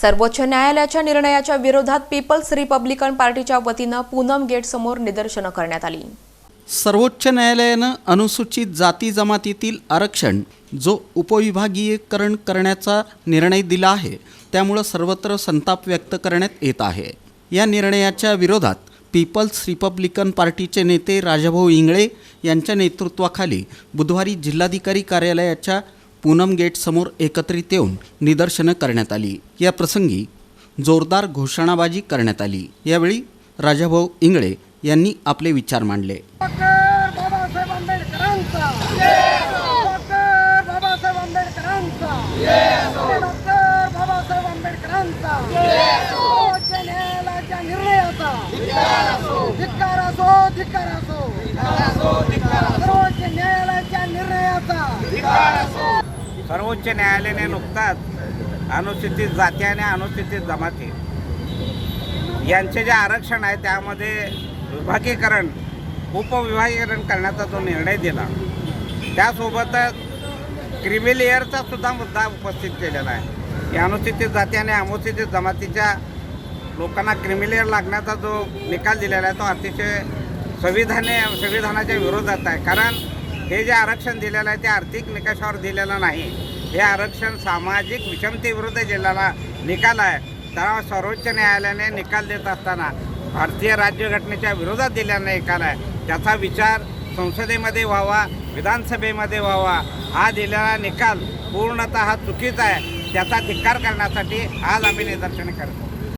सर्वोच्च न्यायालयाच्या निर्णयाच्या विरोधात पीपल्स रिपब्लिकन पार्टीच्या वतीनं पूनम गेट समोर निदर्शनं करण्यात आली. सर्वोच्च न्यायालयानं अनुसूचित जाती जमातीतील आरक्षण जो उपविभागीयकरण करण्याचा निर्णय दिला आहे त्यामुळं सर्वत्र संताप व्यक्त करण्यात येत आहे. या निर्णयाच्या विरोधात पीपल्स रिपब्लिकन पार्टीचे नेते राजाभाऊ इंगळे यांच्या नेतृत्वाखाली बुधवारी जिल्हाधिकारी कार्यालयाच्या पूनम गेटसमोर एकत्रित येऊन निदर्शनं करण्यात आली. या प्रसंगी जोरदार घोषणाबाजी करण्यात आली. यावेळी राजाभाऊ इंगळे यांनी आपले विचार मांडले. डॉक्टर बाबासाहेब आंबेडकरांचा डॉक्टर बाबासाहेब आंबेडकरांचा डॉक्टर बाबासाहेब आंबेडकरांचा सर्वोच्च न्यायालयाच्या निर्णयाचा धिक्कार असो धिक्कार असो सर्वोच्च न्यायालयाच्या निर्णयाचा सर्वोच्च न्यायालयाने नुकताच अनुसूचित जाती आणि अनुसूचित जमाती यांचे जे आरक्षण आहे त्यामध्ये विभागीकरण उपविभागीकरण करण्याचा जो निर्णय दिला त्यासोबतच क्रिमिलेअरचा सुद्धा मुद्दा उपस्थित केलेला आहे. या अनुसूचित जाती आणि अनुसूचित जमातीच्या लोकांना क्रिमिलेअर लागण्याचा जो निकाल दिलेला आहे तो अतिशय संविधाने संविधानाच्या विरोधात आहे. कारण हे जे आरक्षण दिलेलं आहे ते आर्थिक निकषावर दिलेलं नाही. हे आरक्षण सामाजिक विषमतेविरुद्ध दिलेला निकाल आहे. त्यामुळे सर्वोच्च न्यायालयाने निकाल देत असताना भारतीय राज्यघटनेच्या विरोधात दिलेला निकाल आहे. त्याचा विचार संसदेमध्ये व्हावा विधानसभेमध्ये व्हावा. हा दिलेला निकाल पूर्णतः चुकीचा आहे. त्याचा धिक्कार करण्यासाठी आज आम्ही निदर्शन करतो.